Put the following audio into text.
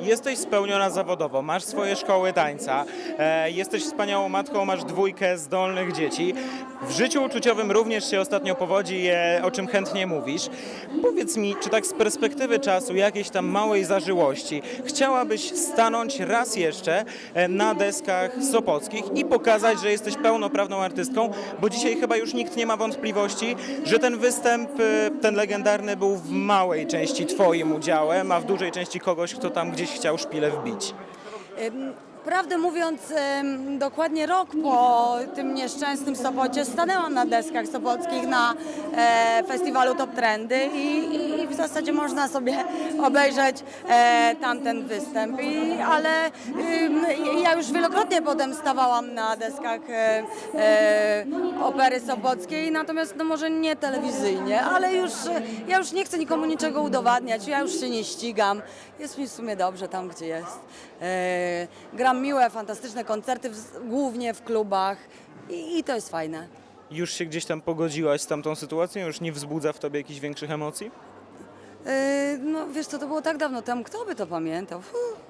jesteś spełniona zawodowo, masz swoje szkoły tańca, e, jesteś wspaniałą matką, masz dwójkę zdolnych dzieci. W życiu uczuciowym również się ostatnio powodzi, e, o czym chętnie mówisz. Powiedz mi, czy tak z perspektywy czasu, jakiejś tam małej zażyłości, chciałabyś stanąć raz jeszcze e, na deskach sopockich i pokazać, że jesteś pełnoprawną artystką, bo dzisiaj chyba już nikt nie ma wątpliwości, że ten występ, ten legendarny był w małej części twoim udziałem, a w dużej części kogoś, kto tam gdzieś chciał szpilę wbić. Prawdę mówiąc, dokładnie rok po tym nieszczęsnym Sopocie stanęłam na deskach sopockich na e, festiwalu Top Trendy i, w zasadzie można sobie obejrzeć e, tamten występ. Ale ja już wielokrotnie potem stawałam na deskach e, opery sopockiej, natomiast no może nie telewizyjnie, ale już ja już nie chcę nikomu niczego udowadniać, ja już się nie ścigam. Jest mi w sumie dobrze tam, gdzie jest. E, gram miłe, fantastyczne koncerty, w, głównie w klubach i, i to jest fajne. Już się gdzieś tam pogodziłaś z tamtą sytuacją? Już nie wzbudza w tobie jakichś większych emocji? E, no wiesz co, to było tak dawno temu, kto by to pamiętał? Fuh.